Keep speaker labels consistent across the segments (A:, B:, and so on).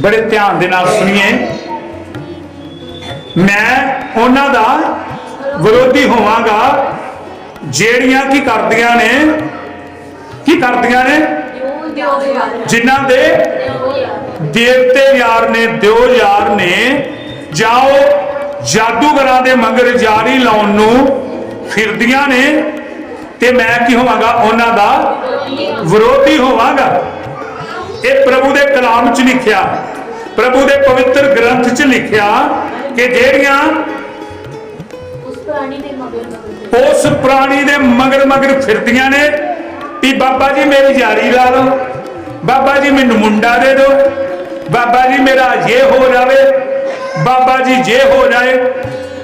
A: ਬੜੇ ਧਿਆਨ ਦੇ ਨਾਲ ਸੁਣੀਏ। ਮੈਂ ਉਹਨਾਂ ਦਾ ਵਿਰੋਧੀ ਹੋਵਾਂਗਾ, ਜਿਹੜੀਆਂ ਕੀ ਕਰਦੀਆਂ ਨੇ, ਕੀ ਕਰਦੀਆਂ ਨੇ? ਜਿਨ੍ਹਾਂ ਦੇ ਦੇਵਤੇ ਯਾਰ ਨੇ, ਦਿਓ ਯਾਰ ਨੇ ਜਾਓ ਜਾਦੂਗਰਾਂ ਦੇ ਮੰਗਰ ਜਾਰੀ ਲਾਉਣ ਨੂੰ ਫਿਰਦੀਆਂ ਨੇ, ਤੇ ਮੈਂ ਕੀ ਹੋਵਾਂਗਾ? ਉਹਨਾਂ ਦਾ ਵਿਰੋਧੀ ਹੋਵਾਂਗਾ। ਇਹ ਪ੍ਰਭੂ ਦੇ ਕਲਾਮ 'ਚ ਲਿਖਿਆ। ਪ੍ਰਭੂ ਦੇ ਪਵਿੱਤਰ ਗ੍ਰੰਥ 'ਚ ਲਿਖਿਆ ਕਿ ਜਿਹੜੀਆਂ
B: ਉਸ ਪ੍ਰਾਣੀ ਦੇ ਮਗਰ ਮਗਰ
A: ਉਸ ਪ੍ਰਾਣੀ ਦੇ ਮਗਰ ਮਗਰ ਫਿਰਦੀਆਂ ਨੇ ਵੀ ਬਾਬਾ ਜੀ ਮੇਰੀ ਜਾਰੀ ਲਾ ਲਓ ਬਾਬਾ ਜੀ ਮੈਨੂੰ ਮੁੰਡਾ ਦੇ ਦਿਓ ਬਾਬਾ ਜੀ ਮੇਰਾ ਇਹ ਹੋ ਜਾਵੇ ਬਾਬਾ ਜੀ ਜੇ ਹੋ ਜਾਏ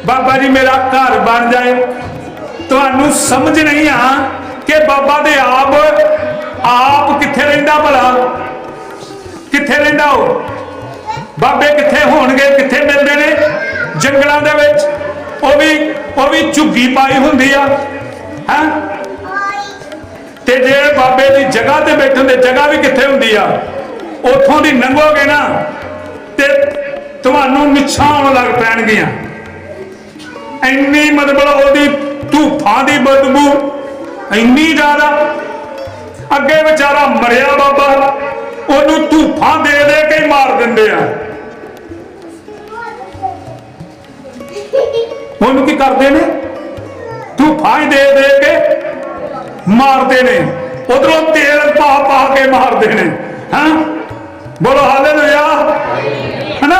A: ਬਾਬਾ ਜੀ ਮੇਰਾ ਘਰ ਬਣ ਜਾਏ। ਤੁਹਾਨੂੰ ਸਮਝ ਨਹੀਂ ਆ ਕਿ ਬਾਬਾ ਦੇ ਆਪ ਆਪ ਕਿੱਥੇ ਰਹਿੰਦਾ ਭਲਾ? ਕਿੱਥੇ ਰਹਿੰਦਾ ਉਹ? ਬਾਬੇ ਕਿੱਥੇ ਹੋਣਗੇ, ਕਿੱਥੇ ਮਿਲਦੇ ਨੇ? ਜੰਗਲਾਂ ਦੇ ਵਿੱਚ। ਉਹ ਵੀ ਉਹ ਵੀ ਝੁੱਗੀ ਪਾਈ ਹੁੰਦੀ ਆ। ਹੈ? ਤੇ ਜੇ ਬਾਬੇ ਦੀ ਜਗ੍ਹਾ ਤੇ ਬੈਠਣ ਦੀ ਜਗ੍ਹਾ ਵੀ ਕਿੱਥੇ ਹੁੰਦੀ ਆ? ਉੱਥੋਂ ਦੀ ਲੰਘੋਗੇ ਨਾ, ਤੇ ਤੁਹਾਨੂੰ ਮਿੱਛਾਂ ਆਉਣ ਲੱਗ ਪੈਣਗੀਆਂ। ਇੰਨੀ ਮਤਲਬ ਉਹਦੀ ਧੂਫਾਂ ਦੀ ਬਦਬੂ ਇੰਨੀ ਜ਼ਿਆਦਾ। ਅੱਗੇ ਵਿਚਾਰਾ ਮਰਿਆ ਬਾਬਾ। ਉਹਨੂੰ ਧੂਫਾਂ ਦੇ ਦੇ ਕੇ ਹੀ ਮਾਰ ਦਿੰਦੇ ਆ। ਉਹਨੂੰ ਕੀ ਕਰਦੇ ਨੇ? ਧੂਫਾਂ ਹੀ ਦੇ ਦੇ ਕੇ ਮਾਰਦੇ ਨੇ। ਉਧਰੋਂ ਤੇਲ ਪਾ ਪਾ ਕੇ ਮਾਰਦੇ ਨੇ। ਹਾਂ? ਬੋਲੋ ਹਾਲੇਲੂਇਆ। ਹਨਾ?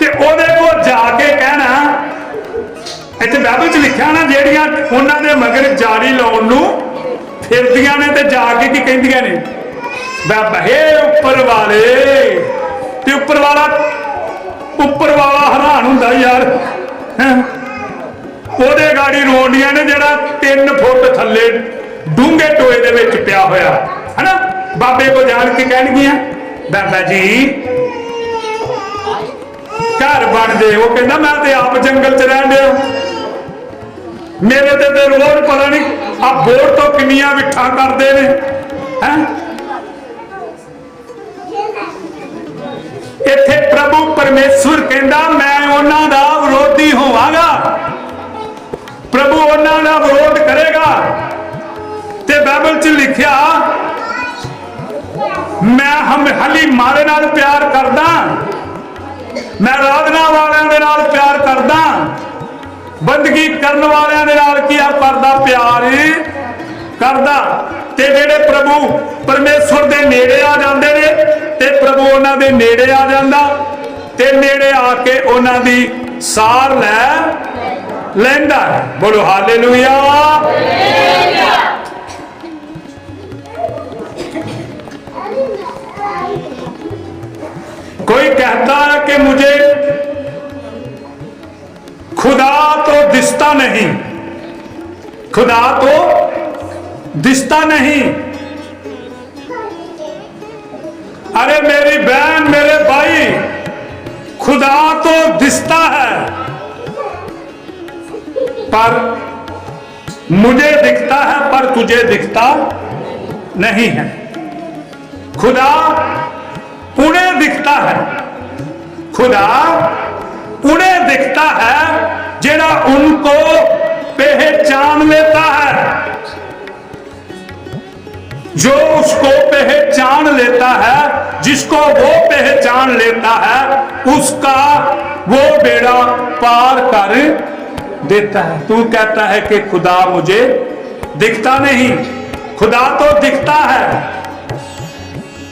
A: ਤੇ ਉਹਦੇ ਕੋਲ ਜਾ ਕੇ ਕਹਿਣਾ, ਇੱਥੇ ਬਾਈਬਲ 'ਚ ਲਿਖਿਆ ਨਾ, ਜਿਹੜੀਆਂ ਉਹਨਾਂ ਦੇ ਮਗਰ ਜਾਰੀ ਲਾਉਣ ਨੂੰ ਫਿਰਦੀਆਂ ਨੇ ਤੇ ਜਾ ਕੇ ਕੀ ਕਹਿੰਦੀਆਂ ਨੇ? ਬਾਬਾ ਹੇ ਉੱਪਰ ਵਾਲੇ। ਤੇ ਉੱਪਰ ਵਾਲਾ ਉੱਪਰ ਵਾਲਾ ਹੈਰਾਨ ਹੁੰਦਾ ਯਾਰ। ਉਹਦੇ ਗਾੜੀ ਰੋਂਡੀਆਂ ਨੇ ਜਿਹੜਾ 3 ਫੁੱਟ ਥੱਲੇ ਡੂੰਘੇ ਟੋਏ ਦੇ ਵਿੱਚ ਪਿਆ ਹੋਇਆ। ਹਨਾ? ਬਾਬੇ ਕੋ ਜਾਣ ਕੇ ਕਹਿਣਗੀਆਂ, ਬਾਬਾ ਜੀ, ਘਰ ਬਣਦੇ ਉਹ ਕਹਿੰਦਾ, ਮੈਂ ਤੇ ਆਪ ਜੰਗਲ 'ਚ ਰਹਿਣ ਡਿਆ। ਮੇਰੇ ਤੇ ਤੇ ਰੋਜ਼ ਪਤਾ ਨਹੀਂ ਆ ਬੋਰ ਤੋਂ ਕਿੰਨੀਆਂ ਵਿਠਾਂ ਕਰਦੇ ਨੇ। ਹੈ? ਇੱਥੇ ਪ੍ਰਭੂ ਪਰਮੇਸ਼ਵਰ ਕਹਿੰਦਾ, ਮੈਂ ਉਹਨਾਂ ਦਾ ਵਿਰੋਧੀ ਹੋਵਾਂਗਾ। ਪ੍ਰਭੂ ਉਹਨਾਂ ਦਾ ਵਿਰੋਧ ਕਰੇਗਾ। ਤੇ ਬਾਈਬਲ 'ਚ ਲਿਖਿਆ, ਮੈਂ ਹਮ ਹਲੀ ਮਾਰੇ ਨਾਲ ਪਿਆਰ ਕਰਦਾ। ਮੈਂ ਰਾਧਨਾ ਵਾਲਿਆਂ ਦੇ ਨਾਲ ਪਿਆਰ ਕਰਦਾ। ਬੰਦਗੀ ਕਰਨ ਵਾਲਿਆਂ ਦੇ ਨਾਲ ਕੀ ਆ? ਕਰਦਾ ਪਿਆਰ ਕਰਦਾ। ਤੇ ਜਿਹੜੇ ਪ੍ਰਭੂ ਪਰਮੇਸ਼ਵਰ ਦੇ ਨੇੜੇ ਆ ਜਾਂਦੇ ਨੇ ਤੇ ਪ੍ਰਭੂ ਉਹਨਾਂ ਦੇ ਨੇੜੇ ਆ ਜਾਂਦਾ ਤੇ ਨੇੜੇ ਆ ਕੇ ਉਹਨਾਂ ਦੀ ਸਾਰ ਲੈ ਲੈਂਦਾ ਹੈ। ਬੋਲੋ ਹਾਲੇਲੂਇਆ कोई कहता है कि मुझे खुदा तो दिसता नहीं खुदा तो दिसता नहीं। अरे मेरी बहन, मेरे भाई, खुदा तो दिसता है। पर मुझे दिखता है, पर तुझे दिखता नहीं है। खुदा उन्हें दिखता है। खुदा उन्हें दिखता है, जेड़ा उनको पहचान लेता है। जो उसको पहचान लेता है, जिसको वो पहचान लेता है, उसका वो बेड़ा पार कर देता है। तू कहता है कि खुदा मुझे दिखता नहीं। खुदा तो दिखता है।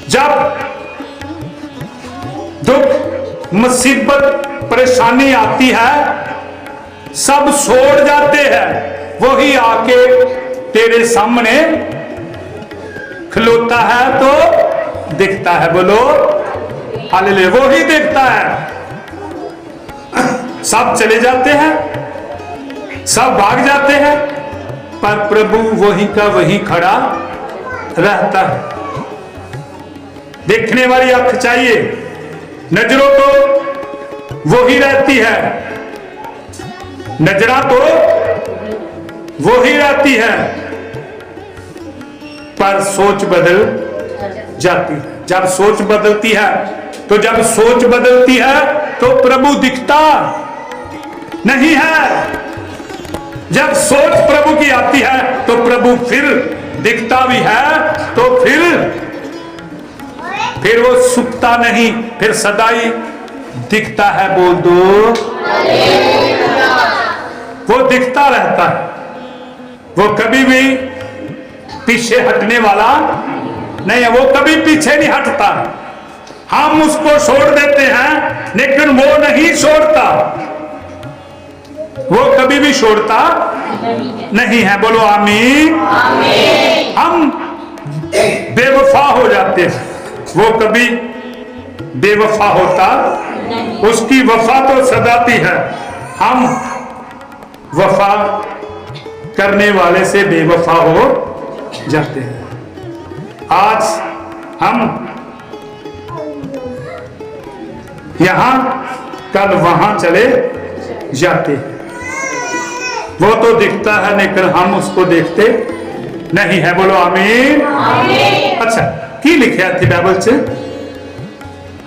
A: जब दुख, मुसीबत, परेशानी आती है, सब छोड़ जाते हैं। वही आके तेरे सामने खलोता है तो दिखता है, बोलो। हालेलुया वही दिखता है। सब चले जाते हैं, सब भाग जाते हैं, पर प्रभु वही का वही खड़ा रहता है। देखने वाली आँख चाहिए, नज़रों तो ही रहती है, नजरा तो वो ही रहती है। पर सोच बदल जाती है। जब सोच बदलती है तो जब सोच बदलती है तो प्रभु दिखता नहीं है। जब सोच प्रभु की आती है तो प्रभु फिर दिखता भी है तो फिर फिर वो सुखता नहीं, फिर सदाई दिखता है बोल दो। वो दिखता रहता है। वो कभी भी पीछे हटने वाला नहीं है वो कभी पीछे नहीं हटता। हम उसको छोड़ देते हैं लेकिन वो नहीं छोड़ता। वो कभी भी छोड़ता नहीं है। बोलो आमीन। हम बेवफा हो जाते हैं। वो कभी बेवफा होता उसकी वफा तो सदाती है। हम वफा करने वाले से बेवफा हो जाते हैं। आज हम यहाँ कल वहाँ चले जाते वो तो दिखता है लेकिन हम उसको देखते नहीं है। बोलो आमीन। अच्छा की लिखे थी बाइबल से?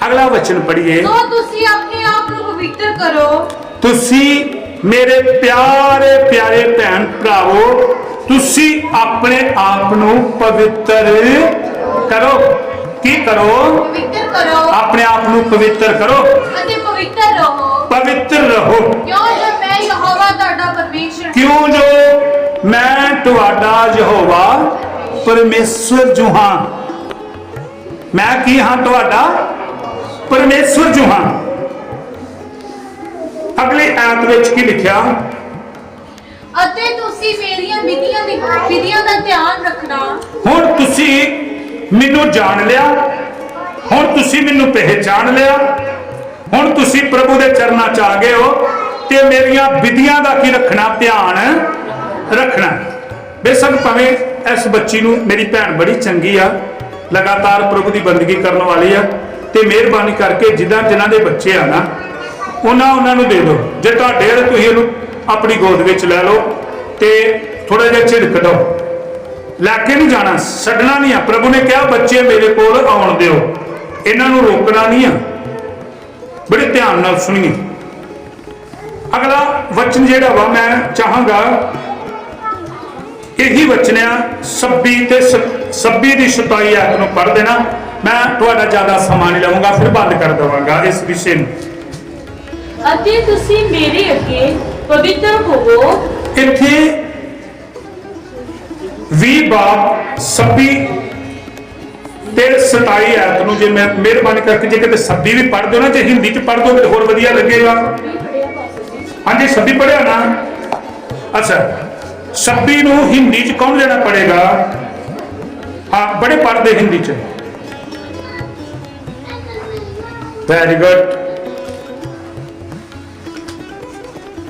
A: अगला वचन पढ़िए।
C: तो तुसी अपने आप को पवित्र करो।
A: तुसी मेरे प्यारे प्यारे भैन भराओ ਤੁਸੀਂ ਆਪਣੇ ਆਪ ਨੂੰ ਪਵਿੱਤਰ ਕਰੋ। ਕੀ ਕਰੋ?
C: ਪਵਿੱਤਰ ਕਰੋ।
A: ਆਪਣੇ ਆਪ ਨੂੰ ਪਵਿੱਤਰ ਕਰੋ।
C: ਅਤੇ ਪਵਿੱਤਰ ਰਹੋ।
A: ਪਵਿੱਤਰ ਰਹੋ।
C: ਕਿਉਂ ਜੋ ਮੈਂ ਯਹੋਵਾ ਤੁਹਾਡਾ ਪਰਮੇਸ਼ਰ?
A: ਕਿਉਂ ਜੋ ਮੈਂ ਤੁਹਾਡਾ ਯਹੋਵਾ ਪਰਮੇਸ਼ਵਰ ਜੋ ਹਾਂ? ਮੈਂ ਕੀ ਹਾਂ ਤੁਹਾਡਾ? ਪਰਮੇਸ਼ਵਰ ਜੋ ਹਾਂ। ਅਗਲੀ ਆਇਤ ਵਿੱਚ ਕੀ ਲਿਖਿਆ?
C: ਅਤੇ ਤੁਸੀਂ ਮੇਰੀਆਂ ਵਿਧੀਆਂ ਦੀ ਵਿਧੀਆਂ ਦਾ ਧਿਆਨ ਰੱਖਣਾ।
A: ਹੁਣ ਤੁਸੀਂ ਮੈਨੂੰ ਜਾਣ ਲਿਆ। ਹੁਣ ਤੁਸੀਂ ਮੈਨੂੰ ਪਹਿਚਾਨ ਲਿਆ। ਹੁਣ ਤੁਸੀਂ ਪ੍ਰਭੂ ਦੇ ਚਰਨਾਂ 'ਚ ਆ ਗਏ ਹੋ ਤੇ ਮੇਰੀਆਂ ਵਿਧੀਆਂ ਦਾ ਕੀ ਰੱਖਣਾ, ਧਿਆਨ ਰੱਖਣਾ। ਬੇਸ਼ੱਕ ਭਾਵੇਂ ਇਸ ਬੱਚੀ ਨੂੰ ਮੇਰੀ ਭੈਣ ਬੜੀ ਚੰਗੀ ਆ, ਲਗਾਤਾਰ ਪ੍ਰਭੂ ਦੀ ਬੰਦਗੀ ਕਰਨ ਵਾਲੀ ਆ ਤੇ ਮਿਹਰਬਾਨੀ ਕਰਕੇ ਜਿੱਦਾਂ ਜਿਨ੍ਹਾਂ ਦੇ ਬੱਚੇ ਆ ਨਾ, ਉਹਨਾਂ ਉਹਨਾਂ ਨੂੰ ਦੇ ਦਿਓ। ਜੇ ਤੁਹਾਡੇ ਆ ਤੁਸੀਂ ਇਹਨੂੰ ਆਪਣੀ ਗੋਦ ਵਿੱਚ ਲੈ ਲਓ ਤੇ ਥੋੜਾ ਜਿਹਾ ਝਿੜਕ ਦਿਓ। ਲੈ ਕੇ ਨਹੀਂ ਜਾਣਾ, ਛੱਡਣਾ ਨਹੀਂ ਆ। ਪ੍ਰਭੂ ਨੇ ਕਿਹਾ, ਬੱਚੇ ਮੇਰੇ ਕੋਲ ਆਉਣ ਦਿਓ। ਇਹਨਾਂ ਨੂੰ ਰੋਕਣਾ ਨਹੀਂ ਆ। ਬੜੇ ਧਿਆਨ ਨਾਲ ਸੁਣੀਏ। ਅਗਲਾ ਵਚਨ ਜਿਹੜਾ ਵਾ ਮੈਂ ਚਾਹਾਂਗਾ, ਇਹੀ ਵਚਨ ਆ 26 ਤੇ 26 ਦੀ 27 ਆਇਤ ਨੂੰ ਪੜ੍ਹ ਦੇਣਾ। ਮੈਂ ਤੁਹਾਡਾ ਜ਼ਿਆਦਾ ਸਮਾਂ ਨਹੀਂ ਲਵਾਂਗਾ, ਫਿਰ ਬੰਦ ਕਰ ਦਵਾਂਗਾ ਇਸ ਵਿਸ਼ੇ ਨੂੰ।
B: ਅਤੇ ਤੁਸੀਂ ਮੇਰੇ ਅੱਗੇ ਪਵਿੱਤਰ ਹੋਵੋ।
A: ਇੱਥੇ 20 ਬਾਬ 26 ਤੇ 27 ਆਇਤ ਨੂੰ ਜੇ ਮੈਂ ਮਿਹਰਬਾਨੀ ਕਰਕੇ ਜੇ ਕਿਤੇ 26 ਵੀ ਪੜ੍ਹ ਦਿਓ ਨਾ, ਜੇ ਹਿੰਦੀ ਚ ਪੜ੍ਹ ਦਿਓ ਤੇ ਹੋਰ ਵਧੀਆ ਲੱਗੇਗਾ। ਹਾਂਜੀ 26 ਪੜ੍ਹਿਆ ਨਾ? ਅੱਛਾ 26 ਨੂੰ ਹਿੰਦੀ ਚ ਕੌਣ ਲੈਣਾ ਪੜੇਗਾ ਹਾਂ, ਬੜੇ ਪੜ੍ਹਦੇ ਹਿੰਦੀ ਚ। ਵੈਰੀ ਗੁੱਡ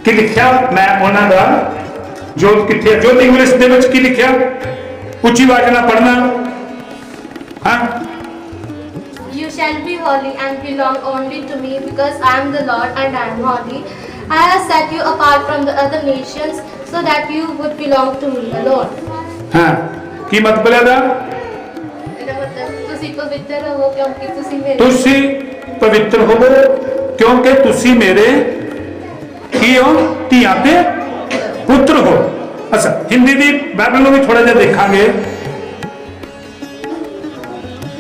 A: ਕੀ ਲਿਖਿਆ ਮੈਂ ਉਹਨਾਂ ਦਾ ਜੋਤ ਕਿੱਥੇ ਹੈ ਜੋਤ ਇੰਗਲਿਸ਼ ਦੇ ਵਿੱਚ ਕੀ ਲਿਖਿਆ ਉੱਚੀ ਆਵਾਜ਼ ਨਾਲ ਪੜ੍ਹਨਾ ਹਾਂ
D: You shall be holy and belong only to me because I am the Lord and I am holy. I have set you apart from the other nations so that you would belong to me alone.
A: ਹਾਂ ਕੀ ਮਤਲਬ ਹੈ ਦਾ
D: ਇਹਦਾ ਮਤਲਬ ਤੁਸੀਂ ਪਵਿੱਤਰ ਰਹੋ ਕਿਉਂਕਿ ਤੁਸੀਂ ਮੇਰੇ
A: ਤੁਸੀਂ ਪਵਿੱਤਰ ਹੋਵੋ ਕਿਉਂਕਿ ਤੁਸੀਂ ਮੇਰੇ ਕੀ ਹੋ ਧੀਆਂ ਤੇ ਪੁੱਤਰ ਹੋ ਅੱਛਾ ਹਿੰਦੀ ਦੀ ਬਾਈਬਲ ਨੂੰ ਵੀ ਥੋੜਾ ਜਿਹਾ ਦੇਖਾਂਗੇ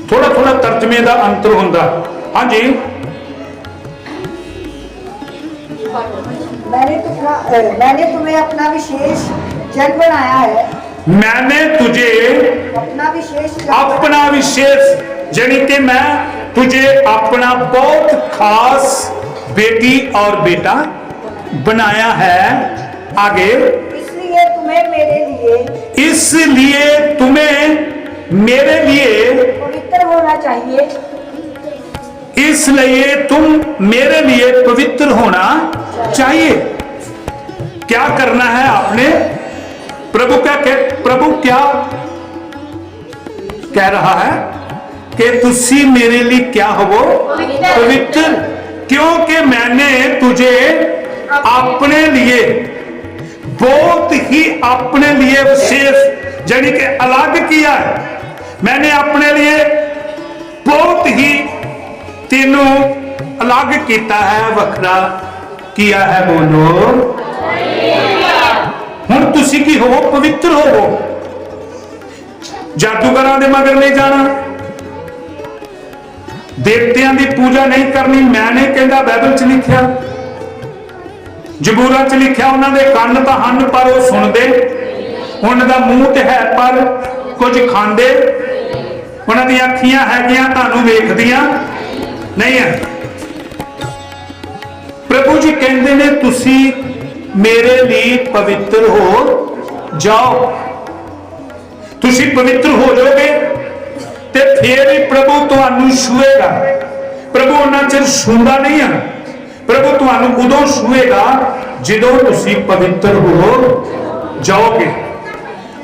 A: ਥੋੜਾ ਥੋੜਾ ਤਰਜਮੇ ਦਾ ਅੰਤਰ ਹੁੰਦਾ ਹਾਂਜੀ
E: मैंने तुम्हारा अ, मैंने तुम्हें अपना विशेष जन बनाया है
A: मैंने तुझे
E: अपना विशेष जन
A: अपना विशेष यानी कि मैं तुझे अपना बहुत खास बेटी और बेटा बनाया है आगे।
E: इसलिए तुम्हें मेरे लिए
A: इसलिए तुम्हें मेरे लिए
E: पवित्र होना चाहिए।
A: इसलिए तुम मेरे लिए पवित्र होना चाहिए। क्या करना है आपने? प्रभु क्या कह प्रभु क्या कह रहा है कि तुसी मेरे लिए क्या हो पवित्र। क्योंकि मैंने तुझे अपने लिए बहुत ही अपने लिए विशेष यानी कि अलग किया है मैंने अपने लिए बहुत ही ਤੈਨੂੰ ਅਲੱਗ ਕੀਤਾ ਹੈ ਵੱਖਰਾ ਕੀਆ ਹੈ ਬੋਲੋ ਹੁਣ ਤੁਸੀਂ ਕੀ ਹੋਵੋ ਪਵਿੱਤਰ ਹੋਵੋ ਜਾਦੂਗਰਾਂ ਦੇ ਮਗਰ ਨਹੀਂ ਜਾਣਾ ਦੇਵਤਿਆਂ ਦੀ ਪੂਜਾ ਨਹੀਂ ਕਰਨੀ ਮੈਂ ਨਹੀਂ ਕਹਿੰਦਾ ਬਾਈਬਲ 'ਚ ਲਿਖਿਆ ਜ਼ਬੂਰਾਂ 'ਚ ਲਿਖਿਆ ਉਹਨਾਂ ਦੇ ਕੰਨ ਤਾਂ ਹਨ, ਪਰ ਉਹ ਸੁਣਦੇ। ਉਹਨਾਂ ਦਾ ਮੂੰਹ ਤੇ ਹੈ, ਪਰ ਕੁਝ ਖਾਂਦੇ। ਉਹਨਾਂ ਦੀਆਂ ਅੱਖੀਆਂ ਹੈਗੀਆਂ, ਤੁਹਾਨੂੰ ਵੇਖਦੀਆਂ ਨਹੀਂ ਹੈ। ਪ੍ਰਭੂ ਜੀ ਕਹਿੰਦੇ ਨੇ, ਤੁਸੀਂ ਮੇਰੇ ਲਈ ਪਵਿੱਤਰ ਹੋ ਜਾਓ। ਤੁਸੀਂ ਪਵਿੱਤਰ ਹੋ ਜਾਓਗੇ ਤੇ ਫੇਰ ਹੀ ਪ੍ਰਭੂ ਤੁਹਾਨੂੰ ਛੂਏਗਾ। ਪ੍ਰਭੂ ਉਹਨਾਂ ਚਿਰ ਛੂੰਦਾ ਨਹੀਂ ਆ। ਪ੍ਰਭੂ ਤੁਹਾਨੂੰ ਉਦੋਂ ਛੂਏਗਾ ਜਦੋਂ ਤੁਸੀਂ ਪਵਿੱਤਰ ਹੋ ਜਾਓਗੇ।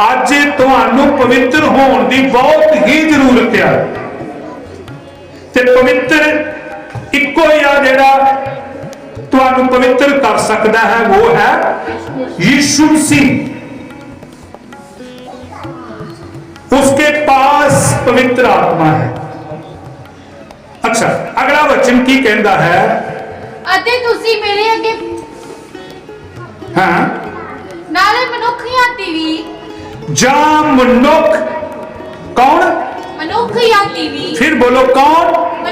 A: ਅੱਜ ਤੁਹਾਨੂੰ ਪਵਿੱਤਰ ਹੋਣ ਦੀ ਬਹੁਤ ਹੀ ਜ਼ਰੂਰਤ ਹੈ ਤੇ ਪਵਿੱਤਰ ਇੱਕੋ ਹੀ ਆ ਜਿਹੜਾ ਤੁਹਾਨੂੰ ਪਵਿੱਤਰ ਕਰ ਸਕਦਾ ਹੈ, ਉਹ ਹੈ ਯਿਸੂ ਸੀ ਉਸਕੇ ਪਾਸ ਪਵਿੱਤਰ ਆਤਮਾ ਹੈ। ਅੱਛਾ, ਅਗਲਾ ਵਚਨ ਕੀ ਕਹਿੰਦਾ ਹੈ?
C: ਅਤੇ ਤੁਸੀਂ ਮੇਰੇ ਅੱਗੇ
A: ਹਾਂ?
C: ਨਾਲੇ ਮਨੁੱਖਿਆਤੀ ਵੀ
A: ਜਾਂ ਮਨੁੱਖ
C: ਕੌਣ? ਮਨੁੱਖਿਆਤੀ ਵੀ
A: ਫਿਰ ਬੋਲੋ
C: ਕੌਣ?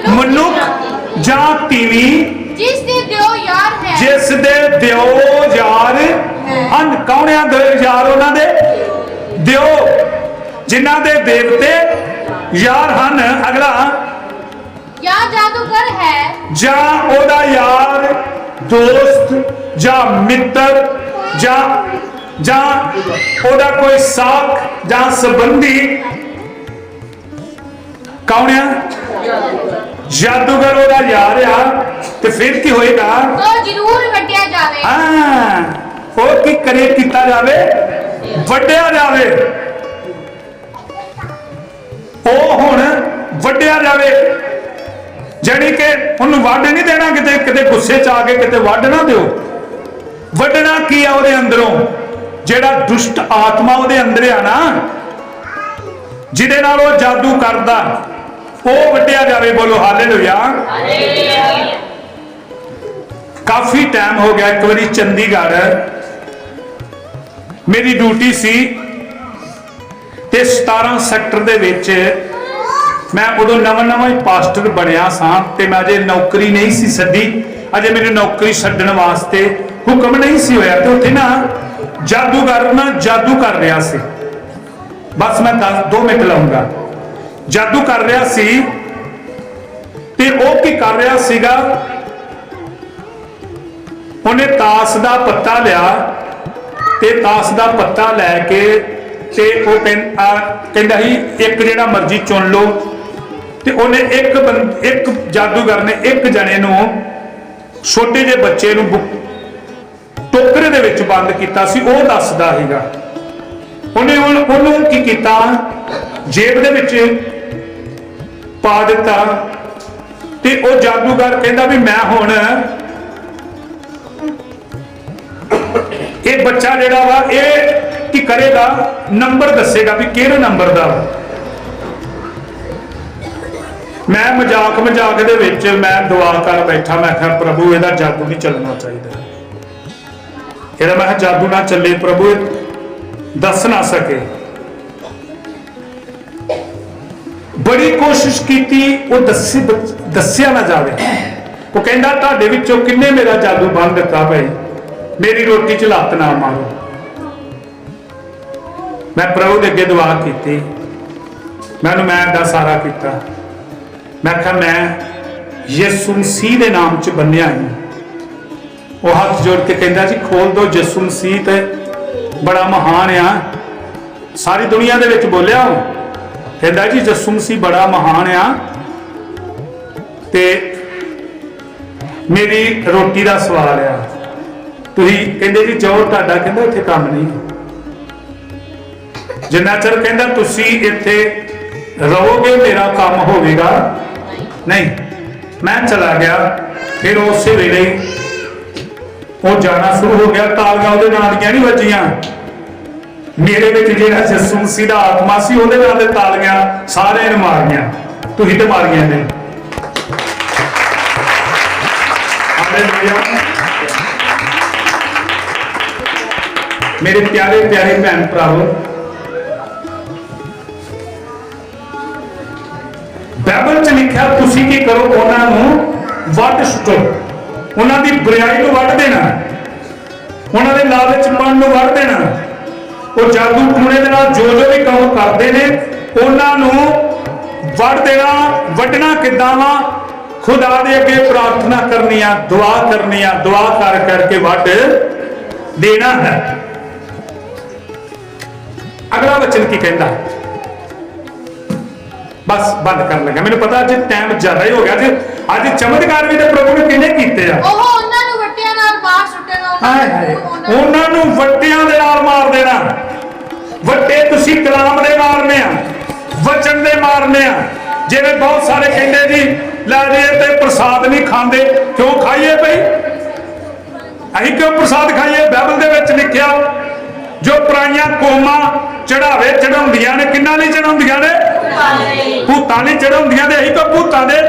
A: ਮਨੁੱਖ ਜਾਂ ਤੀਵੀ
C: ਜਿਸ ਦੇ ਦਿਓ ਯਾਰ ਹੈ।
A: ਜਿਸ ਦੇ ਦਿਓ ਯਾਰ ਹਨ। ਕੌਣਿਆਂ ਦੇ ਯਾਰ ਉਹਨਾਂ ਦੇ? ਦਿਓ। ਜਿਨ੍ਹਾਂ ਦੇ ਦੇਵਤੇ ਯਾਰ ਹਨ। ਅਗਲਾ।
C: ਜਾਂ ਜਾਦੂਗਰ ਹੈ।
A: ਜਾਂ ਉਹਦਾ ਯਾਰ ਦੋਸਤ ਜਾਂ ਮਿੱਤਰ ਜਾਂ ਜਾਂ ਉਹਦਾ ਕੋਈ ਸਾਖ ਜਾਂ ਸੰਬੰਧੀ। ਕੌਣ ਆ? ਜਾਦੂਗਰ ਉਹਦਾ ਯਾਰ ਆ ਤੇ ਫਿਰ ਕੀ ਹੋਏਗਾ?
C: ਤੋ ਜ਼ਰੂਰ ਵੱਡਿਆ ਜਾਵੇ।
A: ਹਾਂ ਉਹ ਕੀ ਕਰੇ ਕੀਤਾ ਜਾਵੇ? ਵੱਡਿਆ ਜਾਵੇ। ਉਹ ਹੁਣ ਵੱਡਿਆ ਜਾਵੇ। ਜਾਣੀ ਕਿ ਉਹਨੂੰ ਵੱਢ ਨਹੀਂ ਦੇਣਾ ਕਿਤੇ ਕਿਤੇ ਗੁੱਸੇ ਚ ਆ ਕੇ ਕਿਤੇ ਵੱਢ ਨਾ ਦਿਓ। ਵੱਢਣਾ ਕੀ ਆ ਉਹਦੇ ਅੰਦਰੋਂ? ਜਿਹੜਾ ਦੁਸ਼ਟ ਆਤਮਾ ਉਹਦੇ ਅੰਦਰ ਆ ਨਾ, ਜਿਹਦੇ ਨਾਲ ਉਹ ਜਾਦੂ ਕਰਦਾ, ਉਹ ਵੱਢਿਆ ਜਾਵੇ, ਬੋਲੋ ਹਾਲੇਲੂਇਆ। ਕਾਫੀ ਟਾਈਮ ਹੋ ਗਿਆ, ਇੱਕ ਵਾਰੀ ਚੰਡੀਗੜ੍ਹ। ਮੇਰੀ ਡਿਊਟੀ ਸੀ ਤੇ 17 ਸੈਕਟਰ ਦੇ ਵਿੱਚ ਮੈਂ ਉਦੋਂ ਨਵਾਂ ਨਵਾਂ ਹੀ ਪਾਸਟਰ ਬਣਿਆ ਸਾਂ ਤੇ ਮੈਂ ਅਜੇ ਨੌਕਰੀ ਨਹੀਂ ਸੀ ਸੱਦੀ। ਅਜੇ ਮੈਨੂੰ ਨੌਕਰੀ ਛੱਡਣ ਵਾਸਤੇ ਹੁਕਮ ਨਹੀਂ ਸੀ ਹੋਇਆ ਤੇ ਉੱਥੇ ਨਾ ਜਾਦੂਗਰ ਨਾ ਜਾਦੂ ਕਰ ਰਿਹਾ ਸੀ। ਬਸ ਮੈਂ 10 2 ਮਿੰਟ ਲਾਉਂਗਾ। ਜਾਦੂ ਕਰ ਰਿਹਾ ਸੀ ਤੇ ਉਹ ਕੀ ਕਰ ਰਿਹਾ ਸੀਗਾ? ਉਹਨੇ ਤਾਸ ਦਾ ਪੱਤਾ ਲਿਆ ਤੇ ਤਾਸ ਦਾ ਪੱਤਾ ਲੈ ਕੇ ਤੇ ਉਹ ਕਹਿੰ- ਕਹਿੰਦਾ ਸੀ, ਇੱਕ ਜਿਹੜਾ ਮਰਜ਼ੀ ਚੁਣ ਲਓ। ਤੇ ਉਹਨੇ ਇੱਕ ਬੰ- ਇੱਕ ਜਾਦੂਗਰ ਨੇ ਇੱਕ ਜਣੇ ਨੂੰ ਛੋਟੇ ਜਿਹੇ ਬੱਚੇ ਨੂੰ ਟੋਕਰੇ ਦੇ ਵਿੱਚ ਬੰਦ ਕੀਤਾ ਸੀ, ਉਹ ਦੱਸਦਾ ਸੀਗਾ। ਉਹਨੇ ਉਹਨੂੰ ਕੀ ਕੀਤਾ? ਜੇਬ ਦੇ ਵਿੱਚ ਪਾ ਦਿੱਤਾ ਤੇ ਉਹ ਜਾਦੂਗਰ ਕਹਿੰਦਾ ਵੀ ਮੈਂ ਹੁਣ ਇਹ ਬੱਚਾ ਜਿਹੜਾ ਵਾ, ਇਹ ਕੀ ਕਰੇਗਾ? ਨੰਬਰ ਦੱਸੇਗਾ ਵੀ ਕਿਹੜੇ ਨੰਬਰ ਦਾ ਮੈਂ ਮਜ਼ਾਕ ਮਜ਼ਾਕ ਦੇ ਵਿੱਚ ਮੈਂ ਦੁਆ ਕਰ ਬੈਠਾ, ਮੈਂ ਕਿਹਾ, ਪ੍ਰਭੂ, ਇਹਦਾ ਜਾਦੂ ਨਹੀਂ ਚੱਲਣਾ ਚਾਹੀਦਾ। ਇਹਦਾ ਮੈਂ ਕਿਹਾ, ਜਾਦੂ ਨਾ ਚੱਲੇ, ਪ੍ਰਭੂ ਦੱਸ ਨਾ ਸਕੇ। ਬੜੀ ਕੋਸ਼ਿਸ਼ ਕੀਤੀ, ਉਹ ਦੱਸੀ, ਦੱਸਿਆ ਨਾ ਜਾਵੇ। ਉਹ ਕਹਿੰਦਾ, ਤੁਹਾਡੇ ਵਿੱਚੋਂ ਕਿੰਨੇ ਮੇਰਾ ਜਾਦੂ ਬੰਦ ਦਿੱਤਾ ਭਾਈ? ਮੇਰੀ ਰੋਟੀ ਚ ਲੱਤ ਨਾ ਮਾਰੋ। ਮੈਂ ਪ੍ਰਭੂ ਦੇ ਅੱਗੇ ਦੁਆ ਕੀਤੀ। ਮੈਨੂੰ ਮੈਂ ਦਾ ਸਾਰਾ ਕੀਤਾ। ਮੈਂ ਕਿਹਾ, ਮੈਂ ਯਿਸੂ ਮਸੀਹ ਦੇ ਨਾਮ ਚ ਬੰਨਿਆ ਹਾਂ ਉਹ ਹੱਥ ਜੋੜ ਕੇ ਕਹਿੰਦਾ, ਜੀ, ਖੋਲ ਦੋ ਯਿਸੂ ਮਸੀਹ ਤੇ। ਬੜਾ ਮਹਾਨ ਆ। ਸਾਰੀ ਦੁਨੀਆ ਦੇ ਵਿੱਚ ਬੋਲਿਆ ਉਹ। ਕਹਿੰਦਾ, ਜੀ, ਯਿਸੂ ਮਸੀਹ ਬੜਾ ਮਹਾਨ ਆ। ਤੇ ਮੇਰੀ ਰੋਟੀ ਦਾ ਸਵਾਲ ਆ। ਤੁਸੀਂ ਕਹਿੰਦੇ, ਜੀ ਜੋ ਤੁਹਾਡਾ ਕਹਿੰਦਾ, ਇੱਥੇ ਕੰਮ ਨਹੀਂ ਜਿੰਨਾ ਚਿਰ ਕਹਿੰਦਾ, ਤੁਸੀਂ ਇੱਥੇ ਰਹੋਗੇ, ਮੇਰਾ ਕੰਮ ਹੋਵੇਗਾ ਨਹੀਂ, ਮੈਂ ਚਲਾ ਗਿਆ, ਫਿਰ ਉਸੇ ਵੇਲੇ ਉਹ ਜਾਣਾ ਸ਼ੁਰੂ ਹੋ ਗਿਆ, ਤਾਲੀਆਂ ਉਹਦੇ ਨਾਲ ਦੀਆਂ ਨਹੀਂ ਵੱਜੀਆਂ? ਮੇਰੇ ਵਿੱਚ ਜਿਹੜਾ ਯਿਸੂ ਮਸੀਹ ਆਤਮਾ ਸੀ, ਉਹਦੇ ਨਾਲ ਦੇ ਤਾਲੀਆਂ ਸਾਰਿਆਂ ਨੇ ਮਾਰੀਆਂ ਤੁਸੀਂ ਤੇ ਮਾਰੀਆਂ ਨੇ। ਮੇਰੇ ਪਿਆਰੇ ਪਿਆਰੇ ਭੈਣ ਭਰਾਵੋ ਬਾਈਬਲ ਚ ਲਿਖਿਆ, ਤੁਸੀਂ ਕੀ ਕਰੋ, ਉਹਨਾਂ ਨੂੰ ਵੱਢ ਸੁੱਟੋ। ਉਹਨਾਂ ਦੀ ਬੁਰਾਈ ਨੂੰ ਵੱਢ ਦੇਣਾ। ਉਹਨਾਂ ਦੇ ਲਾਲਚਪਣ ਨੂੰ ਵੱਢ ਦੇਣਾ। ਉਹ ਜਾਦੂ ਟੂਣੇ ਦੇ ਨਾਲ ਜੋ ਜੋ ਵੀ ਕੰਮ ਕਰਦੇ ਨੇ, ਉਹਨਾਂ ਨੂੰ ਵੱਢ ਦੇਣਾ ਵੱਢਣਾ ਕਿੱਦਾਂ ਵਾ? ਖੁਦਾ ਦੇ ਅੱਗੇ ਪ੍ਰਾਰਥਨਾ ਕਰਨੀ ਆ ਦੁਆ ਕਰਨੀ ਆ ਦੁਆ ਕਰ ਕਰਕੇ ਵੱਢ ਦੇਣਾ ਹੈ। ਅਗਲਾ ਵਚਨ ਕੀ ਕਹਿੰਦਾ? ਬਸ ਬੰਦ ਕਰਨ ਲੱਗਾ। ਮੈਨੂੰ ਪਤਾ ਅੱਜ ਟਾਈਮ ਜ਼ਿਆਦਾ ਹੀ ਹੋ ਗਿਆ। ਅੱਜ ਅੱਜ ਚਮਤਕਾਰ ਵੀ ਤੇ ਪ੍ਰਭੂ ਨੇ ਕਿੰਨੇ ਕੀਤੇ ਆ?
C: ਉਹ ਉਹਨਾਂ ਨੂੰ ਵੱਟਿਆਂ ਨਾਲ ਬਾਹਰ ਸੁੱਟੇਗਾ
A: ਹਾਏ ਹਾਏ।
C: ਉਹਨਾਂ ਨੂੰ
A: ਉਹਨਾਂ ਨੂੰ ਵੱਟਿਆਂ ਦੇ ਨਾਲ ਮਾਰ ਦੇਣਾ। ਵੱਟੇ ਤੁਸੀਂ ਕਲਾਮ ਦੇ ਮਾਰਨੇ ਆ। ਵਚਨ ਦੇ ਮਾਰਨੇ ਆ। ਜਿਵੇਂ ਬਹੁਤ ਸਾਰੇ ਕਹਿੰਦੇ ਜੀ ਲੈ ਜੇ ਤੇ ਪ੍ਰਸਾਦ ਨਹੀਂ ਖਾਂਦੇ। ਕਿਉਂ ਖਾਈਏ ਭਈ? ਅਸੀਂ ਕਿਉਂ ਪ੍ਰਸਾਦ ਖਾਈਏ? ਬਾਈਬਲ ਦੇ ਵਿੱਚ ਲਿਖਿਆ ਜੋ ਪਰਾਈਆਂ ਕੋਮਾਂ ਚੜਾਵੇ ਚੜਾਉਂਦੀਆਂ ਨੇ, ਕਿੰਨਾ ਲਈ ਚੜਾਉਂਦੀਆਂ ਨੇ? ਭੂਤਾਂ ਲਈ ਚੜਾਉਂਦੀਆਂ ਨੇ ਅਸੀਂ ਤਾਂ ਭੂਤਾਂ ਦੇ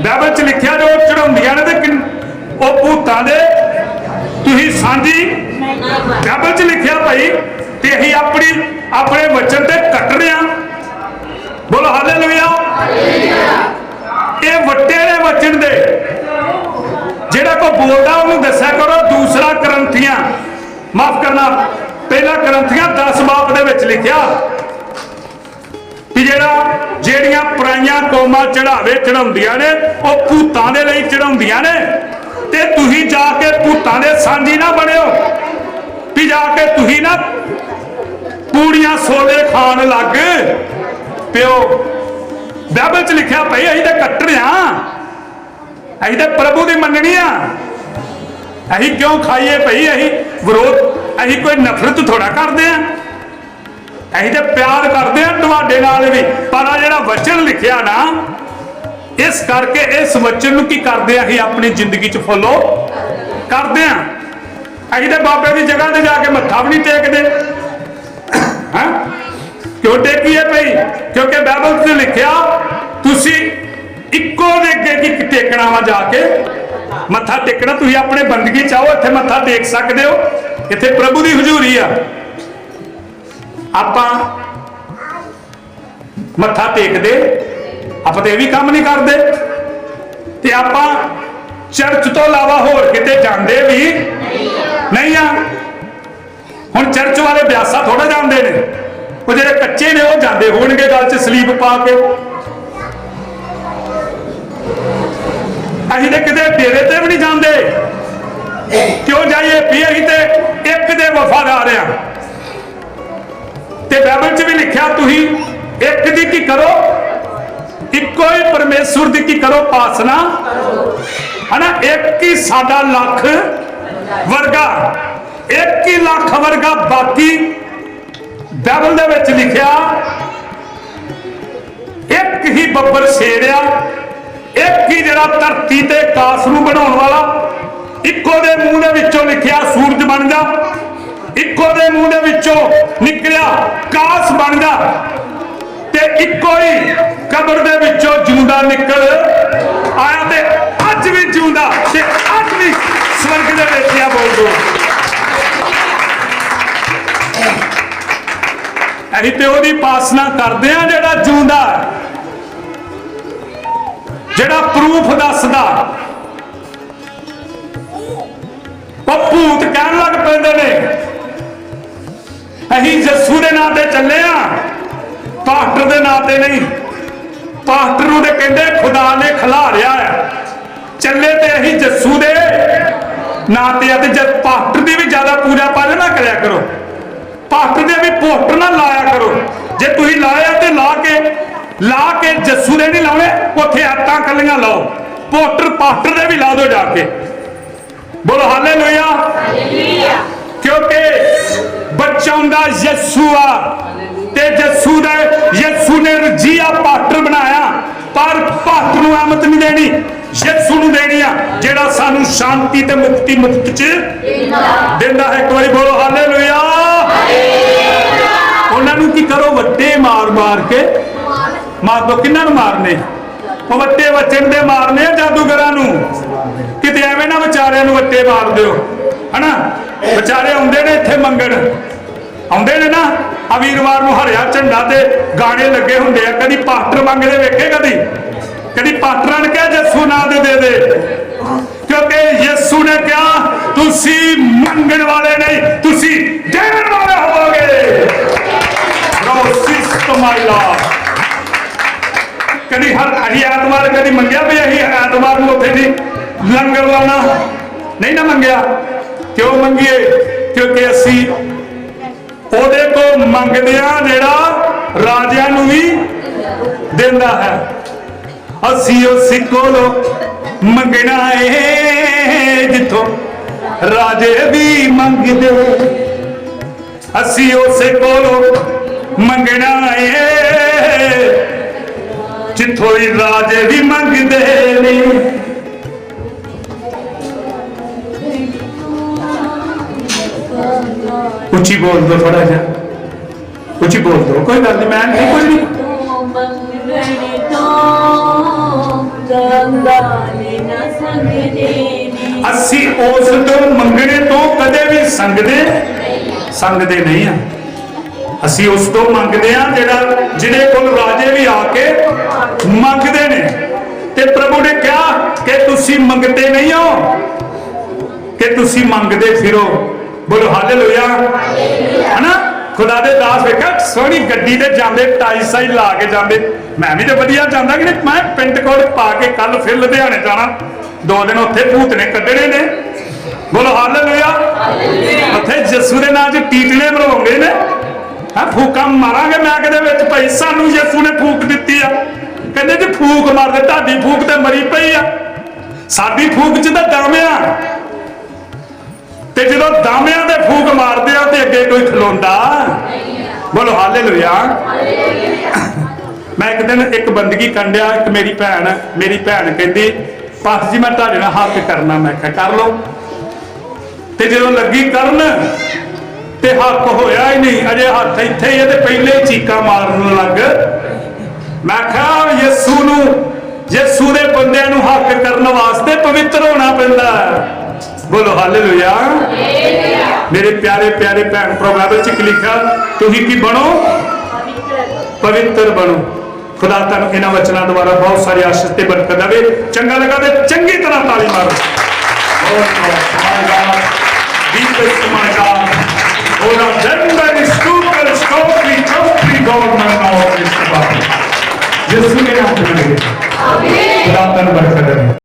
A: ਬਾਈਬਲ 'ਚ ਲਿਖਿਆ ਜੋ ਚੜਾਉਂਦੀਆਂ ਨੇ ਤੇ ਉਹ ਭੂਤਾਂ ਦੇ ਤੁਸੀਂ ਸਾਂਝੀ ਬਾਈਬਲ 'ਚ ਲਿਖਿਆ ਭਾਈ ਤੇ ਅਸੀਂ ਆਪਣੀ, ਆਪਣੇ ਵਚਨ ਤੇ ਕੱਟ ਰਿਆਂ ਬੋਲੋ ਹਾਲੇਲੂਇਆ। ਇਹ ਵੱਟੇ ਨੇ ਵਚਨ ਦੇ, ਜਿਹੜਾ ਕੋ ਬੋਲਦਾ ਉਹਨੂੰ ਦੱਸਿਆ ਕਰੋ, ਦੂਸਰਾ ਗ੍ਰੰਥੀਆਂ। ਮਾਫ ਕਰਨਾ। ਪਹਿਲਾ ਗ੍ਰੰਥੀਆਂ 10 ਬਾਪ ਦੇ ਵਿੱਚ ਲਿਖਿਆ ਵੀ ਜਿਹੜਾ ਜਿਹੜੀਆਂ ਪਰਾਈਆਂ ਕੌਮਾਂ ਚੜਾਵੇ ਚੜਾਉਂਦੀਆਂ ਨੇ, ਉਹ ਭੂਤਾਂ ਦੇ ਲਈ ਚੜਾਉਂਦੀਆਂ ਨੇ। ਤੇ ਤੁਸੀਂ ਜਾ ਕੇ ਭੂਤਾਂ ਦੇ ਸਾਂਝੀ ਨਾ ਬਣਿਓ। ਵੀ ਜਾ ਕੇ ਤੁਸੀਂ ਨਾ ਪੂੜੀਆਂ ਸੋਲੇ ਖਾਣ ਲੱਗ। ਪਿਓ, ਬਾਈਬਲ 'ਚ ਲਿਖਿਆ ਭਈ ਅਸੀਂ ਤਾਂ ਕੱਟੜ ਆ। ਅਸੀਂ ਤਾਂ ਪ੍ਰਭੂ ਦੀ ਮੰਨਣੀ ਆ। ਅਸੀਂ ਕਿਉਂ ਖਾਈਏ ਭਈ? ਅਸੀਂ ਵਿਰੋਧ ਅਸੀਂ ਕੋਈ ਨਫ਼ਰਤ ਥੋੜਾ ਕਰਦੇ ਆ ਅਸੀਂ ਤੇ ਪਿਆਰ ਕਰਦੇ ਆ ਤੁਹਾਡੇ ਨਾਲ ਵੀ। ਪਰ ਆ ਜਿਹੜਾ ਵਚਨ ਲਿਖਿਆ ਨਾ, ਇਸ ਕਰਕੇ ਇਸ ਵਚਨ ਨੂੰ ਕੀ ਕਰਦੇ ਆ ਅਸੀਂ ਆਪਣੀ ਜ਼ਿੰਦਗੀ 'ਚ ਫੋਲੋ ਕਰਦੇ ਆ ਅਸੀਂ ਤੇ ਬਾਬੇ ਦੀ ਜਗ੍ਹਾ ਤੇ ਜਾ ਕੇ ਮੱਥਾ ਵੀ ਨਹੀਂ ਟੇਕਦੇ। ਹਾਂ? ਕਿਉਂ ਟੇਕੀਏ ਭਈ? ਕਿਉਂਕਿ ਬਾਈਬਲ 'ਚ ਲਿਖਿਆ, ਤੁਸੀਂ ਇੱਕੋ ਦੇ ਅੱਗੇ ਕੀ ਟੇਕਣਾ ਵਾ ਜਾ ਕੇ? ਮੱਥਾ ਟੇਕਣਾ, ਤੁਸੀਂ ਆਪਣੇ ਬੰਦਗੀ ਚਾਹੋ ਇੱਥੇ ਮੱਥਾ ਟੇਕ ਸਕਦੇ ਹੋ। ਇੱਥੇ ਪ੍ਰਭੂ ਦੀ ਹਜ਼ੂਰੀ ਆ। ਆਪਾਂ ਮੱਥਾ ਟੇਕਦੇ, ਆਪਾਂ ਤੇ ਇਹ ਵੀ ਕੰਮ ਨਹੀਂ ਕਰਦੇ। ਤੇ ਆਪਾਂ ਚਰਚ ਤੋਂ ਇਲਾਵਾ ਹੋਰ ਕਿਤੇ ਜਾਂਦੇ ਵੀ ਨਹੀਂ ਆ। ਹੁਣ ਚਰਚ ਵਾਲੇ ਬਿਆਸਾ ਥੋੜਾ ਜਾਂਦੇ ਨੇ। ਉਹ ਜਿਹੜੇ ਕੱਚੇ ਨੇ, ਉਹ ਜਾਂਦੇ ਹੋਣਗੇ ਗੱਲ 'ਚ ਸਲੀਪ ਪਾ ਕੇ। ਅਸੀਂ ਤੇ ਕਿਤੇ ਡੇਰੇ ਤੇ ਵੀ ਨਹੀਂ ਜਾਂਦੇ। ਕਿਉਂ ਜਾਈਏ? ਵੀ ਅਸੀਂ ਤੇ ਇੱਕ ਦੇ ਵਫਾਦਾਰ ਆ ਤੇ ਬਾਈਬਲ 'ਚ ਵੀ ਲਿਖਿਆ, ਤੁਸੀਂ ਇੱਕ ਦੀ ਕੀ ਕਰੋ? ਇੱਕੋ ਹੀ ਪਰਮੇਸ਼ਵਰ ਦੀ ਕੀ ਕਰੋ? ਪਾਸਨਾ ਹਨਾ? ਇੱਕ ਹੀ ਸਾਡਾ ਲੱਖ ਵਰਗਾ, ਇੱਕ ਹੀ ਲੱਖ ਵਰਗਾ ਬਾਕੀ ਬਾਈਬਲ ਦੇ ਵਿੱਚ ਲਿਖਿਆ, ਇੱਕ ਹੀ ਬੱਬਰ ਛੇੜਿਆ, ਇੱਕ ਹੀ ਜਿਹੜਾ ਧਰਤੀ ਤੇ ਕਾਸ ਨੂੰ ਬਣਾਉਣ ਵਾਲਾ ਇੱਕੋ ਦੇ ਮੂੰਹ ਦੇ ਵਿੱਚੋਂ ਲਿਖਿਆ ਸੂਰਜ ਬਣਦਾ, ਇੱਕੋ ਦੇ ਮੂੰਹ ਦੇ ਵਿੱਚੋਂ ਨਿਕਲਿਆ ਕਾਸ ਬਣਦਾ ਜਾ ਤੇ ਇੱਕੋ ਹੀ ਕਬਰ ਦੇ ਵਿੱਚੋਂ ਜਿਉਂਦਾ ਨਿਕਲ ਆਇਆ ਤੇ ਅੱਜ ਵੀ ਜਿਉਂਦਾ ਤੇ ਅੱਜ ਵੀ ਸਵਰਗ ਦੇ ਵਿੱਚ ਆ ਬੋਲ ਅਸੀਂ ਤੇ ਉਹਦੀ ਪਾਸਨਾ ਕਰਦੇ ਆ ਜਿਹੜਾ ਜਿਉਂਦਾ, ਜਿਹੜਾ ਪ੍ਰੂਫ ਦੱਸਦਾ। ਉਹ ਭੂਤ ਕਹਿਣ ਲੱਗ ਪੈਂਦੇ ਨੇ। ਅਸੀਂ ਯਸੂ ਦੇ ਨਾਂ ਤੇ ਚੱਲੇ ਆ। ਪਾਸਟਰ ਦੇ ਨਾਂ ਤੇ ਨਹੀਂ। ਪਾਸਟਰ ਨੂੰ ਤੇ ਕਹਿੰਦੇ ਖੁਦਾ ਨੇ ਖਿਲਾਰਿਆ ਆ ਚੱਲੇ ਤੇ ਅਸੀਂ ਯਸੂ ਦੇ ਨਾਂ ਤੇ ਤੇ ਜਦ ਪਾਸਟਰ ਦੀ ਵੀ ਜ਼ਿਆਦਾ ਪੂਜਾ ਪਾਜ ਨਾ ਕਰਿਆ ਕਰੋ। ਪਾਸਟਰ ਦੇ ਵੀ ਪੋਸਟਰ ਨਾ ਲਾਇਆ ਕਰੋ। ਜੇ ਤੁਸੀਂ ਲਾਇਆ ਤੇ ਲਾ ਕੇ ਲਾ ਕੇ ਜੱਸੂ ਦੇ ਨਹੀਂ ਲਾਉਣੇ, ਉੱਥੇ ਆਟਾਂ ਕੱਲੀਆਂ ਲਾਓ। ਪੋਸਟਰ ਪਾਸਟਰ ਦੇ ਵੀ ਲਾ ਦਿਓ ਜਾ ਕੇ। ਬੋਲੋ ਹਾਲੇਲੂਇਆ। ਕਿਉਂਕਿ ਬਚਾਉਂਦਾ ਯਿਸੂ ਆ। ਤੇ ਯਿਸੂ ਦਾ ਯਿਸੂ ਨੇ ਰਜੀਆ ਪਾਸਟਰ ਬਣਾਇਆ। ਪਰ ਪਾਸਟਰ ਨੂੰ ਅਹਿਮਤ ਨਹੀਂ ਦੇਣੀ ਯਿਸੂ ਨੂੰ ਦੇਣੀ ਆ ਜਿਹੜਾ ਸਾਨੂੰ ਸ਼ਾਂਤੀ ਤੇ ਮੁਕਤੀ ਮੁਕਤ ਚ ਦਿੰਦਾ ਹੈ। ਇੱਕ ਵਾਰੀ ਬੋਲੋ ਹਾਲੇਲੂਇਆ। ਉਹਨਾਂ ਨੂੰ ਕੀ ਕਰੋ? ਵੱਡੇ ਮਾਰ ਮਾਰ। ਕੇ ਮਾਰ ਦੋ। ਕਿੰਨਾਂ ਨੂੰ ਮਾਰਨੇ? ਉਹ ਵੱਟੇ ਵਚਨ ਦੇ ਮਾਰਨੇ ਆ ਜਾਦੂਗਰਾਂ ਨੂੰ। ਕਿਤੇ ਐਵੇਂ ਨਾ ਵਿਚਾਰਿਆਂ ਨੂੰ ਵੱਟੇ ਮਾਰ ਦਿਓ, ਹਨਾ? ਵਿਚਾਰੇ ਆਉਂਦੇ ਨੇ ਇੱਥੇ ਮੰਗਣ। ਆਉਂਦੇ ਨੇ ਨਾ ਆ ਵੀਰਵਾਰ ਨੂੰ ਹਰਿਆ ਝੰਡਾ ਤੇ ਗਾਣੇ ਲੱਗੇ ਹੁੰਦੇ ਆ, ਕਦੀ ਪਾਸਟਰ ਮੰਗਦੇ ਵੇਖੇ ਕਦੀ? ਕਦੀ ਪਾਸਟਰਾਂ ਨੇ ਕਿਹਾ, ਯਿਸੂ ਨਾਂ ਦੇ ਦੇ ਦੇ। ਕਿਉਂਕਿ ਯਿਸੂ ਨੇ ਕਿਹਾ, ਤੁਸੀਂ ਮੰਗਣ ਵਾਲੇ ਨਹੀਂ, ਤੁਸੀਂ ਦੇਣ ਵਾਲੇ ਹੋਵੋਗੇ। ਲੋ ਸਿਸਟਮ ਮਾਈ ਕਦੀ ਹਰ ਅਹੀ ਐਤਵਾਰ ਕਦੀ ਮੰਗਿਆ ਵੀ ਅਸੀਂ ਐਤਵਾਰ ਨੂੰ ਉੱਥੇ ਦੀ ਲੰਗਰ ਲਾਉਣਾ? ਨਹੀਂ ਨਾ ਮੰਗਿਆ। ਕਿਉਂ ਮੰਗੀਏ? ਕਿਉਂਕਿ ਅਸੀਂ ਉਹਦੇ ਤੋਂ ਮੰਗਦੇ ਆ ਜਿਹੜਾ ਰਾਜਿਆਂ ਨੂੰ ਵੀ ਦਿੰਦਾ ਹੈ। ਅਸੀਂ ਉਸ ਕੋਲੋਂ ਮੰਗਣਾ ਏ ਜਿੱਥੋਂ ਰਾਜੇ ਵੀ ਮੰਗਦੇ ਅਸੀਂ ਉਸੇ ਕੋਲੋਂ ਮੰਗਣਾ ਏ ਜਿੱਥੋਂ ਹੀ ਰਾਜੇ ਵੀ ਮੰਗਦੇ ਨੇ। ਉੱਚੀ ਬੋਲ ਦੋ ਥੋੜਾ ਜਿਹਾ। ਉੱਚੀ ਬੋਲ ਦੋ ਕੋਈ ਗੱਲ ਨਹੀਂ ਮੈਂ ਨਹੀਂ ਕੁਝ ਨਹੀਂ ਅਸੀਂ ਉਸ ਤੋਂ ਮੰਗਣੇ ਤੋਂ ਕਦੇ ਵੀ ਸੰਗਦੇ ਸੰਗਦੇ ਨਹੀਂ ਆ। ਅਸੀਂ ਉਸ ਤੋਂ ਮੰਗਦੇ ਆ ਜਿਹੜਾ ਜਿਹਦੇ ਕੋਲ ਰਾਜੇ ਵੀ ਆ ਕੇ ਮੰਗਦੇ ਨੇ। ਤੇ ਪ੍ਰਭੂ ਨੇ ਕਿਹਾ ਕਿ ਤੁਸੀਂ ਮੰਗਦੇ ਨਹੀਂ ਹੋ ਕਿ ਤੁਸੀਂ ਮੰਗਦੇ ਫਿਰੋ। ਬੋਲੋ ਹਾਲੇਲੂਇਆ। ਹਨਾ? ਖੁਦਾ ਦੇ ਦਾਸ ਵੇਖਿਆ ਸੋਹਣੀ ਗੱਡੀ ਤੇ ਜਾਂਦੇ ਟਾਈ ਸਾਈ ਲਾ ਕੇ ਜਾਂਦੇ। ਮੈਂ ਵੀ ਤੇ ਵਧੀਆ ਜਾਂਦਾ ਕਿ ਮੈਂ ਪਿੰਟ ਕੋਡ ਪਾ ਕੇ ਕੱਲ ਫਿਰ ਲੁਧਿਆਣੇ ਜਾਣਾ। ਦੋ ਦਿਨ ਉੱਥੇ ਭੂਤ ਨੇ ਕੱਢਣੇ ਨੇ। ਬੋਲੋ ਹਾਲੇਲੂਇਆ। ਉੱਥੇ ਯਿਸੂ ਦੇ ਨਾਂ 'ਚ ਟੀਟਲੇ ਮਰਵਾਉਂਦੇ ਨੇ। ਹਾਂ, ਫੂਕਾਂ ਮਾਰਾਂਗੇ, ਮੈਂ ਕਿਤੇ ਵਿੱਚ ਭਾਈ, ਸਾਨੂੰ ਯਿਸੂ ਨੇ ਫੂਕ ਦਿੱਤੀ ਆ। ਕਹਿੰਦੇ ਜੀ ਫੂਕ ਮਾਰਦੇ, ਤੁਹਾਡੀ ਫੂਕ ਤੇ ਮਰੀ ਪਈ ਆ। ਸਾਡੀ ਫੂਕ 'ਚ ਤਾਂ ਦਮ ਤੇ ਜਦੋਂ ਦਾਮਿਆਂ ਦੇ ਫੂਕ ਮਾਰਦੇ ਆ, ਤੇ ਅੱਗੇ ਕੋਈ ਖਲੋਂਦਾ। ਬੋਲੋ, ਹਾਲੇਲੂਇਆ। ਮੈਂ ਇੱਕ ਦਿਨ ਇੱਕ ਬੰਦਗੀ ਕੰਡਿਆ ਇੱਕ ਮੇਰੀ ਭੈਣ ਮੇਰੀ ਭੈਣ ਕਹਿੰਦੀ ਪਾਸ ਜੀ, ਮੈਂ ਤੁਹਾਡੇ ਨਾਲ ਹੱਥ ਕਰਨਾ। ਮੈਂ ਕਿਹਾ, ਕਰ ਲਓ। ਤੇ ਜਦੋਂ ਲੱਗੀ ਕਰਨ ਤੇ ਹੱਕ ਹੋਇਆ ਹੀ ਨਹੀਂ। ਅਜੇ ਹੱਥ ਇੱਥੇ ਹੀ ਹੈ ਤੇ ਪਹਿਲੇ ਹੀ ਚੀਕਾਂ ਮਾਰਨ ਲੱਗ। ਮੈਂ ਕਿਹਾ, ਯਿਸੂ ਨੂੰ, ਯਿਸੂ ਦੇ ਬੰਦਿਆਂ ਨੂੰ ਹੱਕ ਕਰਨ ਵਾਸਤੇ ਪਵਿੱਤਰ ਹੋਣਾ ਪੈਂਦਾ ਬੋਲੋ, ਹਾਲੇਲੂਇਆ। ਮੇਰੇ ਪਿਆਰੇ ਪਿਆਰੇ ਭੈਣ ਭਰਾ ਬਾਈਬਲ ਲਿਖਿਆ, ਤੁਸੀਂ ਕੀ ਬਣੋ? ਪਵਿੱਤਰ ਬਣੋ। ਖੁਦਾ ਤੁਹਾਨੂੰ ਇਹਨਾਂ ਵਚਨਾਂ ਦੁਆਰਾ ਬਹੁਤ ਸਾਰੇ ਆਸ਼ੀਸ਼ ਤੇ ਬਰਕਤ ਦੇਵੇ। ਚੰਗਾ ਲੱਗਾ ਤੇ ਚੰਗੀ ਤਰ੍ਹਾਂ ਤਾਲੀ ਮਾਰੋ। ਬਹੁਤ ਬਹੁਤ my God ਦੀਪਸ my God oder Gender ist Google, Scotty, Country Government ನಾವು ಪ್ರಾರ್ಥನೆ ಮಾಡ್ತಾರೆ